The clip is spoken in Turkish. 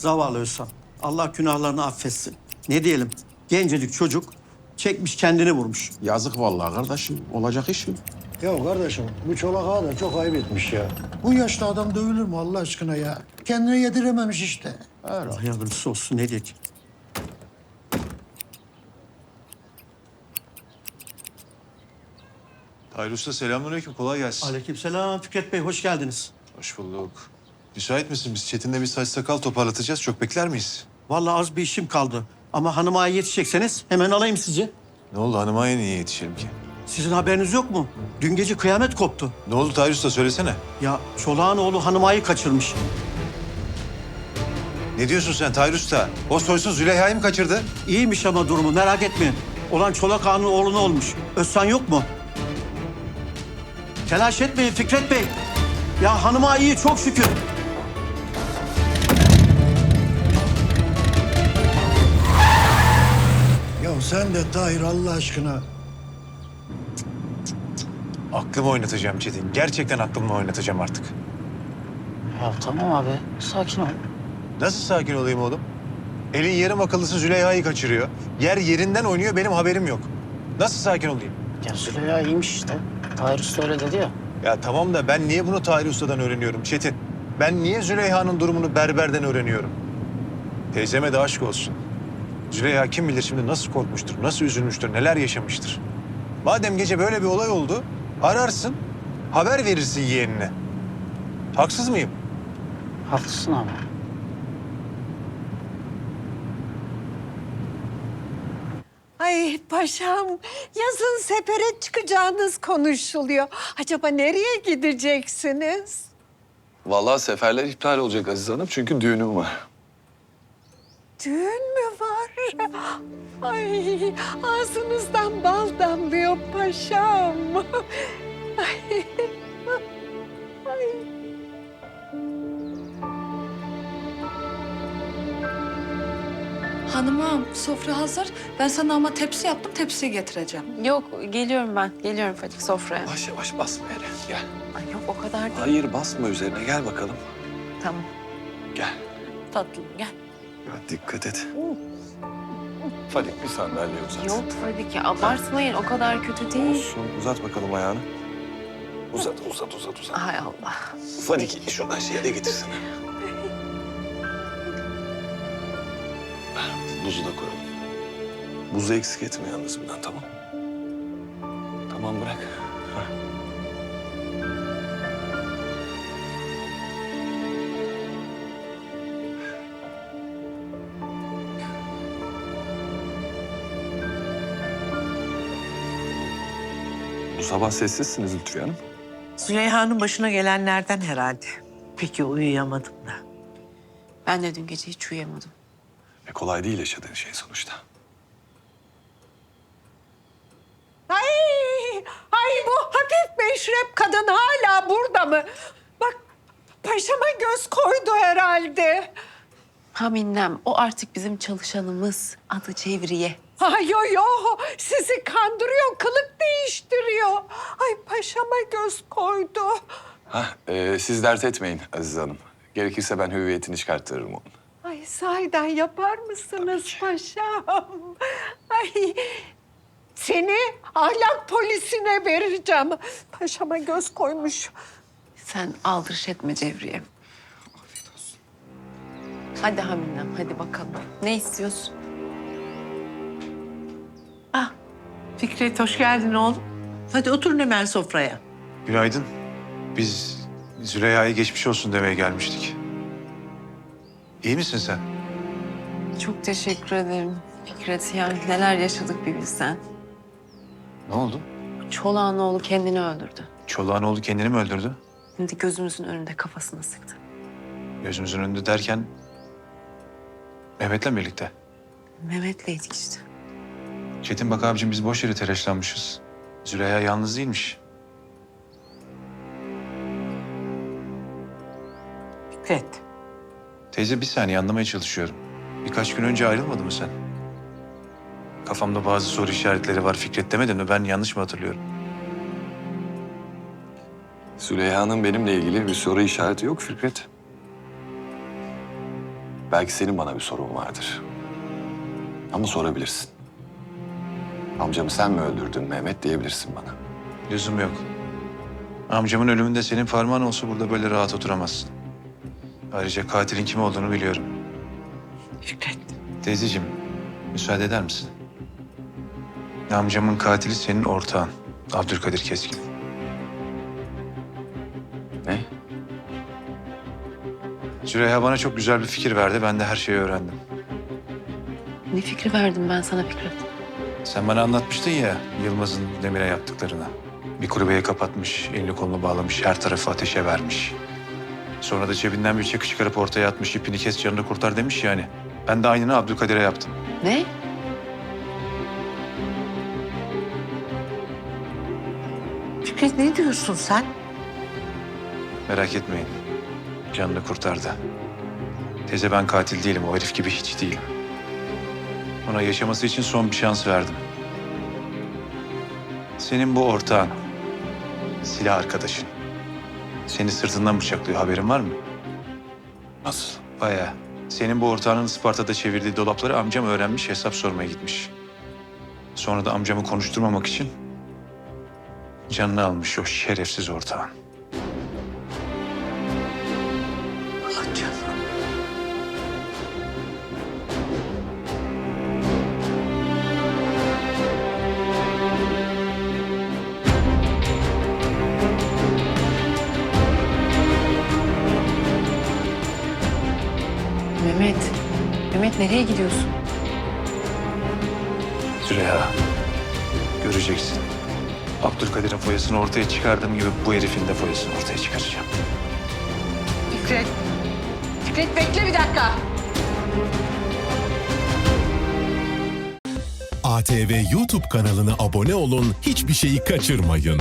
Zavallı Özhan. Allah günahlarını affetsin. Ne diyelim? Gencecik çocuk çekmiş kendini vurmuş. Yazık vallahi kardeşim. Olacak iş mi? Ya kardeşim bu çolak ağa da çok ayıp etmiş ya. Bu yaşta adam dövülür mü Allah aşkına ya? Kendine yedirememiş işte. Allah yardımcısı olsun ne. Tahir Usta selamünaleyküm. Kolay gelsin. Aleykümselam Fikret Bey hoş geldiniz. Hoş bulduk. Müsait misin? Biz Çetin'le bir saç sakal toparlatacağız. Çok bekler miyiz? Vallahi az bir işim kaldı. Ama hanıma yetişecekseniz hemen alayım sizi. Ne oldu? Hanıma niye yetişelim ki? Sizin haberiniz yok mu? Dün gece kıyamet koptu. Ne oldu Tahir Usta? Söylesene. Ya Çolak'ın oğlu hanımayı kaçırmış. Ne diyorsun sen Tahir Usta? O soysuz Züleyha'yı mı kaçırdı? İyiymiş ama durumu merak etmeyin. Olan Çolak Ağa'nın oğluna olmuş. Özsan yok mu? Telaş etmeyin Fikret Bey. Ya hanıma iyi çok şükür. Sen de Tahir Allah aşkına. Aklımı oynatacağım Çetin. Gerçekten aklımı oynatacağım artık. Ya tamam abi, sakin ol. Nasıl sakin olayım oğlum? Elin yarım akıllısı Züleyha'yı kaçırıyor. Yer yerinden oynuyor. Benim haberim yok. Nasıl sakin olayım? Ya Züleyha iyiymiş işte. Tahir Usta öyle dedi ya. Ya tamam da ben niye bunu Tahir Usta'dan öğreniyorum Çetin? Ben niye Züleyha'nın durumunu berberden öğreniyorum? Teyzeme de aşk olsun. Züleyha kim bilir şimdi nasıl korkmuştur, nasıl üzülmüştür, neler yaşamıştır. Madem gece böyle bir olay oldu, ararsın, haber verirsin yeğenine. Haksız mıyım? Haklısın abi. Ay paşam, yazın sefere çıkacağınız konuşuluyor. Acaba nereye gideceksiniz? Vallahi seferler iptal olacak Aziz Hanım çünkü düğünüm var. Düğün mü var? Ay, ağzınızdan bal damlıyor paşam. Ay, ay. Hanımım sofra hazır. Ben sana ama tepsi yaptım. Tepsiye getireceğim. Yok geliyorum ben. Geliyorum Fatih sofraya. Yavaş yavaş basma yere. Gel. Ay yok o kadar değil. Hayır basma üzerine gel bakalım. Tamam Gel. tatlım gel. Ya, dikkat et. Fadik bir sandalye uzat. Yok Fatih ya abartmayın o kadar kötü değil. Olsun uzat bakalım ayağını. Uzat uzat uzat uzat. Hay Allah. Fadik şuradan şeye de getirsene. Buzu da koyalım. Buzu eksik etme yalnız bundan tamam. Tamam bırak. Hah. Bu sabah sessizsiniz Lütfiye Hanım. Züleyha'nın başına gelenlerden herhalde. Peki uyuyamadım da. Ben de dün gece hiç uyuyamadım. E kolay değil yaşadığın şey sonuçta. Ay, ay bu hafif meşrep kadın hala burada mı? Bak paşama göz koydu herhalde. Haminnem o artık bizim çalışanımız. Adı Cevriye. Ay yo yo sizi kandırıyor, kılık değiştiriyor. Ay paşama göz koydu. Hah, e, siz dert etmeyin Aziz Hanım. Gerekirse ben hüviyetini çıkarttırırım onun. Ay sahiden yapar mısınız paşam? Ay seni ahlak polisine vereceğim. Paşama göz koymuş. Sen aldırış etme Cevriye. Hadi Haminem hadi bakalım. Ne istiyorsun? Ah, Fikret hoş geldin oğlum. Hadi oturun hemen sofraya. Günaydın. Biz Züleyha'ya geçmiş olsun demeye gelmiştik. İyi misin sen? Çok teşekkür ederim Fikret. Yani neler yaşadık bir bilsen. Ne oldu? Çolağın oğlu kendini öldürdü. Çolağın oğlu kendini mi öldürdü? Şimdi gözümüzün önünde kafasını sıktı. Gözümüzün önünde derken... Mehmet'le birlikte. Mehmet'leydik işte. Çetin bak abicim biz boş yere telaşlanmışız. Züleyha yalnız değilmiş. Fikret. Teyze bir saniye anlamaya çalışıyorum. Birkaç gün önce ayrılmadı mı sen? Kafamda bazı soru işaretleri var Fikret demedin mi? Ben yanlış mı hatırlıyorum? Züleyha'nın benimle ilgili bir soru işareti yok Fikret. Belki senin bana bir sorun vardır. Ama sorabilirsin. Amcamı sen mi öldürdün Mehmet diyebilirsin bana. Lüzum yok. Amcamın ölümünde senin parmağın olsa burada böyle rahat oturamazsın. Ayrıca katilin kim olduğunu biliyorum. Fikret. Teyzeciğim, müsaade eder misin? Amcamın katili senin ortağın. Abdülkadir Keskin. Züleyha bana çok güzel bir fikir verdi. Ben de her şeyi öğrendim. Ne fikri verdim ben sana Fikret? Sen bana anlatmıştın ya Yılmaz'ın Demir'e yaptıklarını. Bir kulübeye kapatmış, elini kolunu bağlamış, her tarafı ateşe vermiş. Sonra da cebinden bir çakı çıkarıp ortaya atmış, ipini kes canını kurtar demiş yani. Ben de aynını Abdülkadir'e yaptım. Ne? Fikret ne diyorsun sen? Merak etmeyin. Canını kurtardı. Teyze ben katil değilim, o herif gibi hiç değilim. Ona yaşaması için son bir şans verdim. Senin bu ortağın, silah arkadaşın. Seni sırtından bıçaklıyor, haberin var mı? Nasıl? Bayağı. Senin bu ortağının Isparta'da çevirdiği dolapları amcam öğrenmiş, hesap sormaya gitmiş. Sonra da amcamı konuşturmamak için canını almış o şerefsiz ortağın. Canım. Mehmet. Mehmet nereye gidiyorsun? Züleyha, göreceksin. Abdülkadir'in foyasını ortaya çıkardığım gibi bu herifin de foyasını ortaya çıkaracağım. Fikret. Fikret bekle bir dakika. ATV YouTube kanalına abone olun, hiçbir şeyi kaçırmayın.